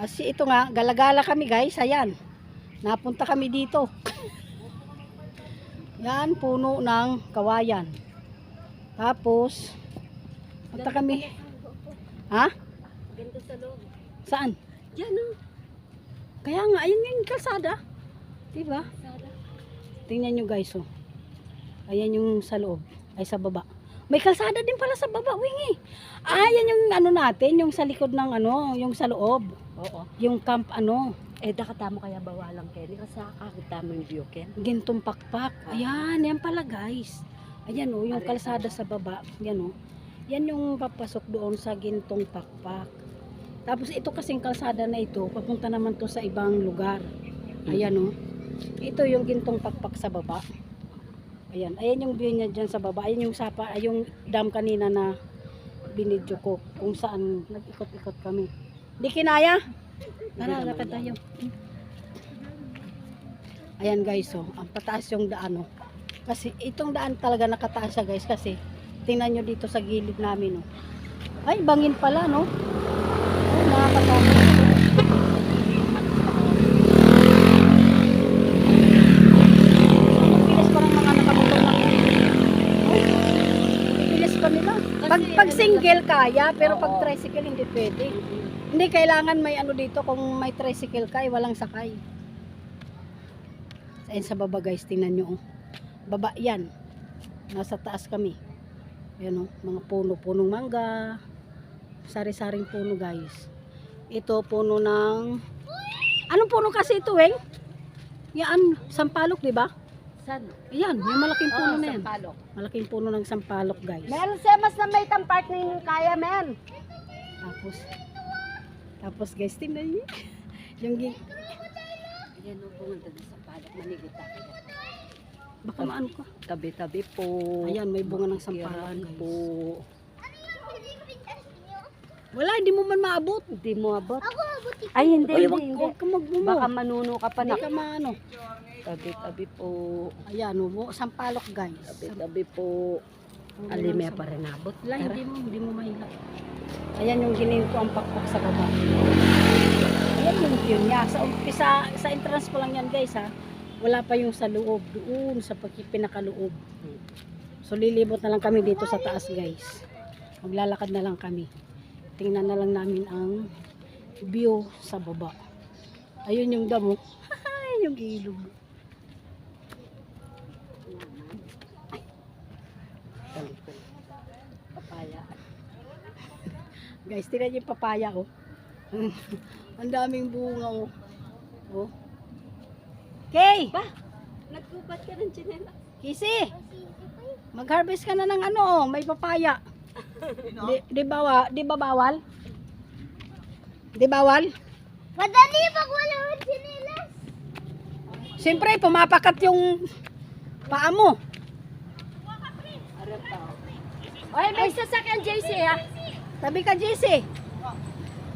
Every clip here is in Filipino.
Kasi ito nga, galagala kami guys, ayan. Napunta kami dito. Yan, puno ng kawayan. Tapos, punta kami. Ha? Ganda sa loob. Saan? Yan o. Kaya nga, ayun yung kalsada. Diba? Tingnan nyo guys, oh. Ayan yung sa loob. Ay, sa baba. May kalsada din pala sa baba, wingi. Ah, yan yung ano natin, yung sa likod ng ano, yung sa loob. Oo. Yung camp ano, Eh, nakata mo kaya bawalang Kelly kasi kakakita mo yung view, Ken. gintong pakpak. Ayan, yan pala guys. Ayan oh, yung kalsada sa baba. Yan oh. Yan yung papasok doon sa gintong pakpak. Tapos ito kasing kalsada na ito, papunta naman to sa ibang lugar. Ayan oh. Ito yung gintong pakpak sa baba. Ayan, ayan yung view niya dyan sa baba. Ayan yung sapa, ay yung dam kanina na binidyo ko kung saan nag-ikot-ikot kami. Di kinaya? Tara, lakad tayo. Ayan guys, oh, ang pataas yung daan, oh. Kasi itong daan talaga nakataas siya guys kasi tingnan nyo dito sa gilid namin, oh. Ay, bangin pala, no? Oh, nakakatakot. Ang bilis pa ng mga nakamotor na Ay, ang bilis pa nila. Pag, pag single kaya, pero pag tricycle hindi pwede. Hindi, kailangan may ano dito, kung may tricycle ka, eh, walang sakay. Ayun sa baba guys, tingnan nyo. oh. Baba yan. Nasa taas kami. Ayan oh, mga puno, punong mangga. Sari-saring puno guys. Ito puno ng... Anong puno kasi ito, Weng? Yan, sampalok, di ba? San? Yan, yung malaking puno na yan. Sampalok. Malaking puno ng sampalok guys. Meron semas na may tampart na yung kaya, men. Tapos, tapos guys, tingnan nyo. Yung, gi- Yan o, pumunta na sa palok. Manigit tayo. baka maano ka. Tabi-tabi po. Ayan, may bunga ng sampalok guys. po. Wala, hindi mo man maabot. Hindi mo abot. Ay, hindi, Ay, hindi, wag, hindi. wag ka magbumo. Baka manuno ka pa Hindi na. ka maano. Tabi-tabi po. Ayan, ubo, sampalok guys. Tabi-tabi po. Alimea pa rin abot. Wala, hindi mo, hindi mo mahila. Ayan yung gininto ang pakpak sa baba. Ayan yung view niya. Sa umpisa, sa entrance pa lang yan guys ha. Wala pa yung sa loob. Doon sa pinakaloob. So lilibot na lang kami dito sa taas guys. Maglalakad na lang kami. Tingnan na lang namin ang view sa baba. Ayun yung damo. Ayun yung ilog. Papaya. Guys, tingnan yung papaya oh. ang daming bunga oh. Oh. Kay! Ba? Nagkubat ka ng chinela. Kisi! Mag-harvest ka na ng ano oh, may papaya. Di, di, bawa, di ba bawal? Di bawal? Madali pag wala ang sinilas. Siyempre, pumapakat yung paa mo. Ay, may sasakyan JC ha. Tabi ka, JC.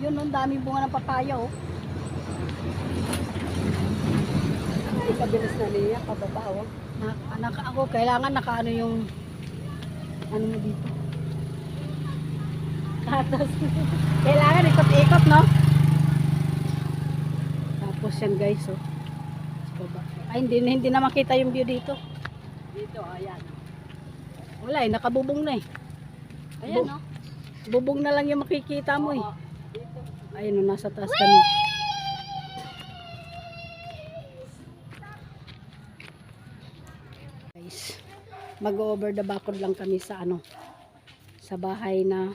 Yun, ang daming bunga ng papaya oh. Ay, kabilis na niya. Pababa oh. Na, naka, ako, kailangan nakaano yung ano mo dito. Tapos, kailangan ikot-ikot, no? Tapos yan guys, oh. Ay, hindi, hindi na makita yung view dito. Dito, ayan. Wala eh, nakabubong na eh. Ayan Bu- oh. Bubong na lang yung makikita mo eh. Ayun, oh, nasa taas kami. Guys, mag-over the backward lang kami sa ano, sa bahay na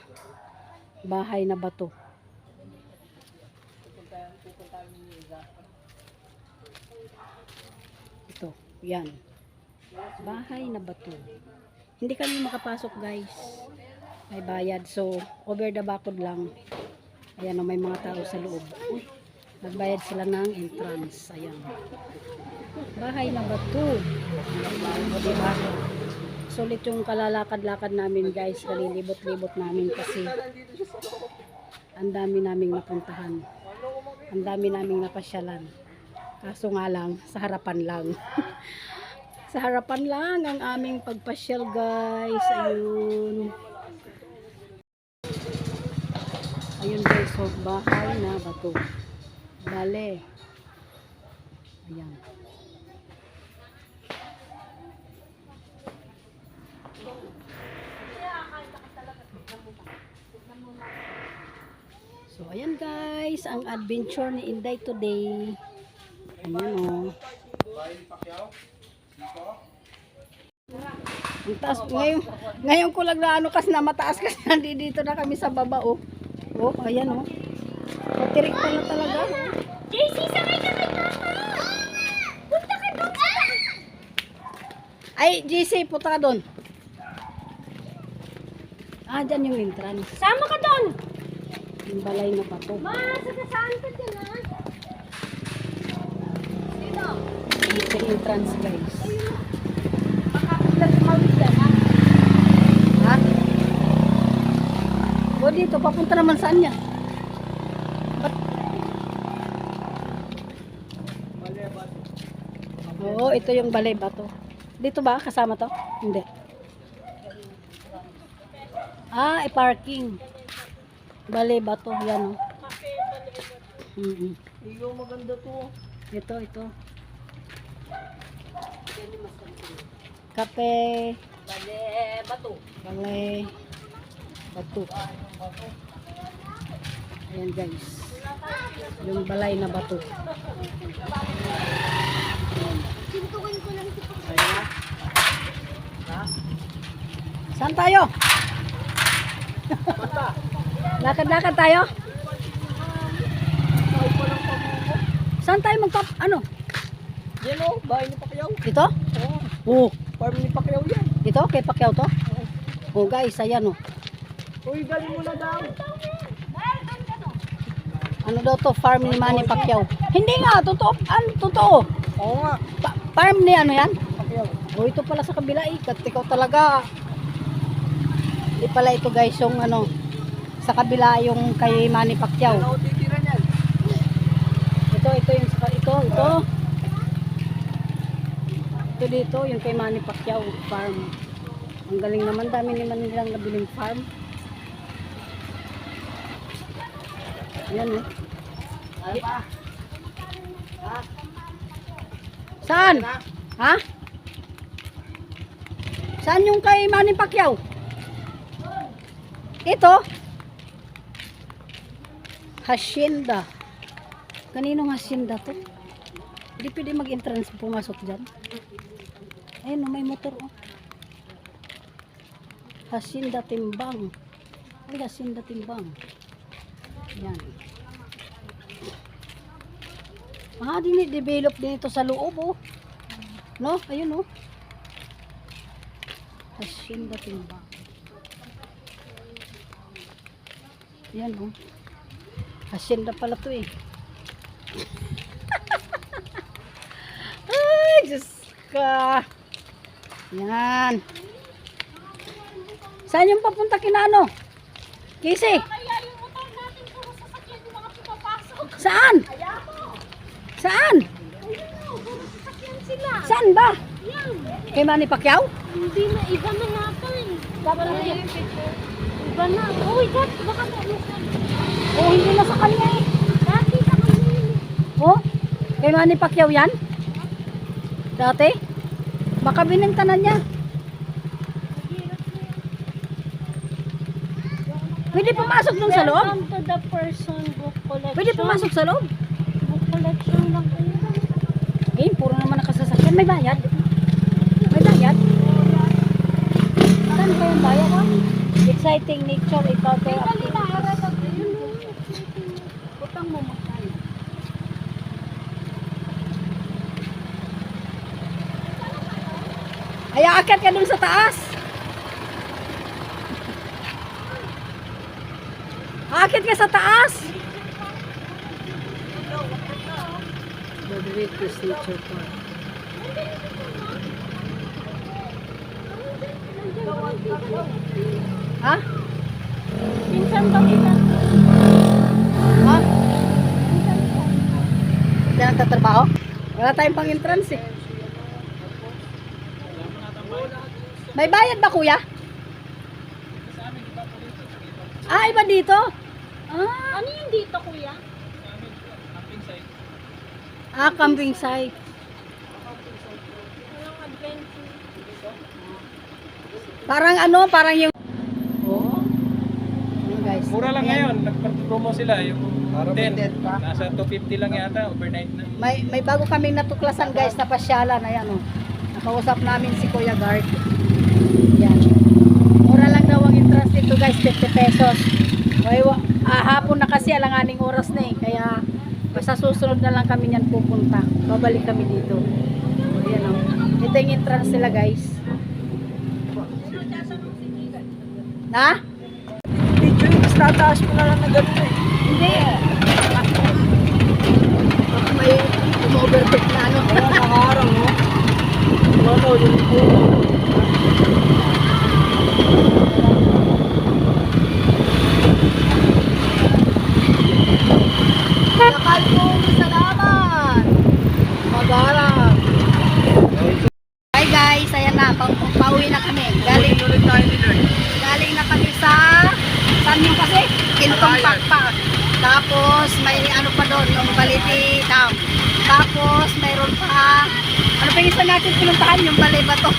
bahay na bato. Ito, yan. Bahay na bato. Hindi kami makapasok guys. May bayad. So, over the backward lang. Ayan o, may mga tao sa loob. Uy, nagbayad sila ng entrance. Ayan. Bahay na bato. O, diba? Sulit yung kalalakad-lakad namin guys. Kalilibot-libot namin kasi ang dami naming napuntahan. Ang dami naming napasyalan. Kaso nga lang, sa harapan lang. sa harapan lang ang aming pagpasyal guys. Ayun. Ayun guys, so bahay na bato. Bale. Ayan. So, ayan guys, ang adventure ni Inday today. Ayan o. Ang taas, ngayon, ngayon ko lang na ano kasi na mataas kasi nandito na kami sa baba oh. Oh, ayan oh. Matirik pala talaga. JC, sakay ka kay Papa! Punta ka doon. Ay, JC, punta ka doon. Ah, dyan yung entrance. Sama ka doon! Yung balay na bato. Ma, saan ka dyan ha? Sino? Ito yung entrance, guys. Nagmawid ka na. Ha? O dito, papunta naman saan niya? Ba't? Oo, ito yung balay bato. Dito ba? Kasama to? Hindi. Ah, i-parking. Balay bato. Yan o. Mm -mm. Iyo, maganda to. Ito, ito. Kape. Bale, bato. Balay. Bato. Ayan guys. Yung balay na bato. Sintukin ko lang si Papa. Saan tayo? Lakad-lakad tayo? Saan tayo magpap... Ano? Yan o, bahay ni Pacquiao. Ito? Oo, Oo. farm ni Pacquiao yan. Ito? Kay Pacquiao to? Oh guys, ayan oh. Uy, galing mo na daw. Ano daw to? Farm ni Manny Pacquiao. Hindi nga, totoo. Ano, totoo. Oo nga, Pa- farm ni ano yan? Pacquiao. Oh, ito pala sa kabila eh. Ikaw talaga. Hindi pala ito guys yung ano. Sa kabila yung kay Manny Pacquiao. Ano titira niyan? Ito, ito yung sa ito, ito. Ito dito, yung kay Manny Pacquiao farm. Ang galing naman, dami naman nilang nabiling farm. Yan eh. Ano pa? Saan? Ha? Saan yung kay Manny Pacquiao? Ito? Hacienda. Kaninong hacienda to? Hindi pwede mag-entrance pumasok dyan. Ayun, oh, may motor oh. Hacienda Timbang. Ay, Hacienda Timbang. Yan. Ah, dini-develop din ito sa loob oh. No? Ayun oh. Hacienda Timbang. Yan oh. Hacienda pala to eh. Ay, Diyos ka. Yan. Saan yung papunta kinano? Kisi, Kaya yung motor natin puro sasakyan yung mga pumapasok. Saan? Saan? Saan ba? Kay Manny Pacquiao? Hindi na, iba na natin. Iba na yung picture. Iba na. Uy, God, baka mo. Oh, hindi na sa kanya eh. Dati sa kanina. Oh, kay Manny Pacquiao yan? Dati? Baka binenta na niya. Pwede pumasok dun sa loob? Welcome to the person book collection. Pwede pumasok sa loob? Book collection lang kayo. Eh, puro naman nakasasakyan. May bayad? May bayad? Saan pa yung bayad? Exciting nature, ikaw to. Utang mo magkano? Ay, aakyat ka dun sa taas. Aakyat ka sa taas. Rodriguez Nature Park. Ha? Minsan ba kita? Ha? Hindi nagtatrabaho? Wala tayong pang entrance eh. May bayad ba kuya? Ah, iba dito? Ah, Ano yung dito, kuya? Ah, camping site. Walang adventure. Parang ano, parang yung... Oo. Ano guys? Mura lang Ayan. ngayon, nagpromo sila yung 10. Nasa 250 lang yata, overnight na. May, may bago kaming natuklasan guys na pasyalan. Ayan o. Nakausap namin si Kuya Guard. Yan. Mura lang daw ang entrance dito guys, 50 pesos. Ay, wa- ah, hapon na kasi, alanganing oras na eh. Kaya sa susunod na lang kami yan pupunta. Babalik kami dito. Ayan o. Ito yung entrance nila guys. Na? Video, mas tataas mo na lang na gano'n eh. Hindi. Baka may umovertake na ano. Kaya nakaharang mo. Ano, yung puno. Salamat. Magarang. Hi guys, ayan na, pa pauwi na kami. Galing, galing na kami sa, saan yung kasi? Kintong Pakpak. Tapos, may ano pa doon, yung Baliti Dam. Tapos, mayroon pa, ano pa yung isa natin pinuntahan? Yung Balay Bato.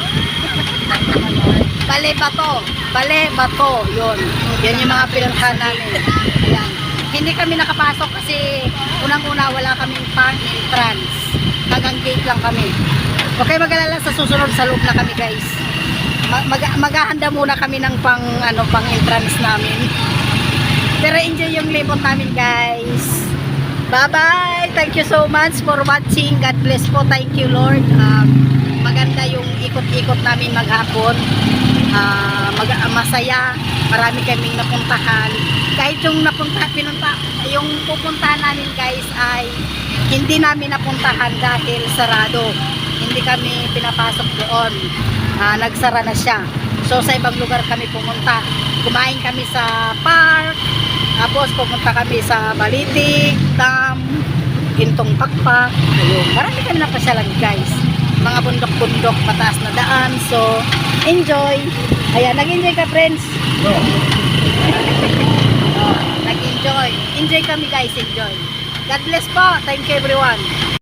Balay Bato. Balay Bato, yun. Yan yung mga pinuntahan namin. Ayan. Hindi kami nakapasok kasi unang-una wala kaming pang entrance. Hanggang gate lang kami. Okay, mag-alala sa susunod sa loob na kami guys. Mag mag- maghahanda muna kami ng pang ano pang entrance namin. Pero enjoy yung libot namin guys. Bye-bye! Thank you so much for watching. God bless po. Thank you Lord. Um, maganda yung ikot-ikot namin maghapon. Ah, mag masaya. Marami kaming napuntahan. Kahit yung napunta, pinunta, yung pupuntahan namin guys ay hindi namin napuntahan dahil sarado. Hindi kami pinapasok doon. Ah, nagsara na siya. So sa ibang lugar kami pumunta. Kumain kami sa park. Tapos pumunta kami sa Balitik, Dam, Gintong Pakpak. Ayun. Marami kami napasyalan guys. Mga bundok-bundok, mataas na daan. So, enjoy. Ayan, nag-enjoy ka friends. Oh, nag-enjoy. Enjoy kami guys, enjoy. God bless po. Thank you everyone.